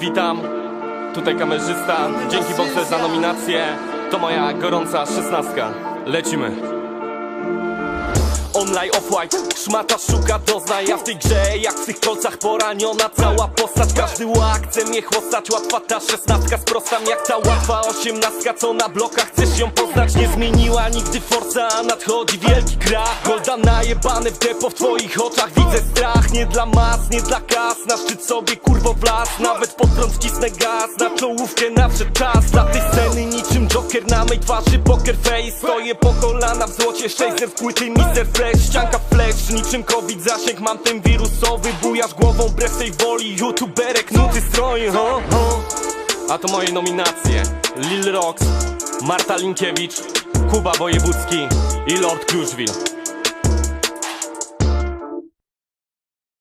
witam. Tutaj kamerzysta. Dzięki Boxer za nominację. To moja gorąca szesnastka. Lecimy. Online off-white, szmata szuka dozna Ja w tej grze jak w tych kolcach poraniona Cała postać, każdy łak chce mnie chłostać Łatwa ta szesnastka, sprostam jak ta łatwa osiemnastka Co na blokach chcesz ją poznać Nie zmieniła nigdy forca, a nadchodzi wielki krach Golda najebane w depo w twoich oczach. Widzę strach, nie dla mas, nie dla kas. Na szczyt sobie kurwo wlaz, nawet pod prąd wcisnę gaz. Na czołówkę nadszedł czas. Dla tej sceny niczym Joker. Na mej twarzy Poker face, stoję po kolana w złocie. Shazer w płyty Mr. Fresh, ścianka flash Niczym covid zasięg, mam ten wirusowy Bujasz głową wbrew tej woli Youtuberek, nuty stroi, ho, ho. A to moje nominacje. Lil Rox, Marta Linkiewicz Kuba Wojewódzki i Lord Kruszwil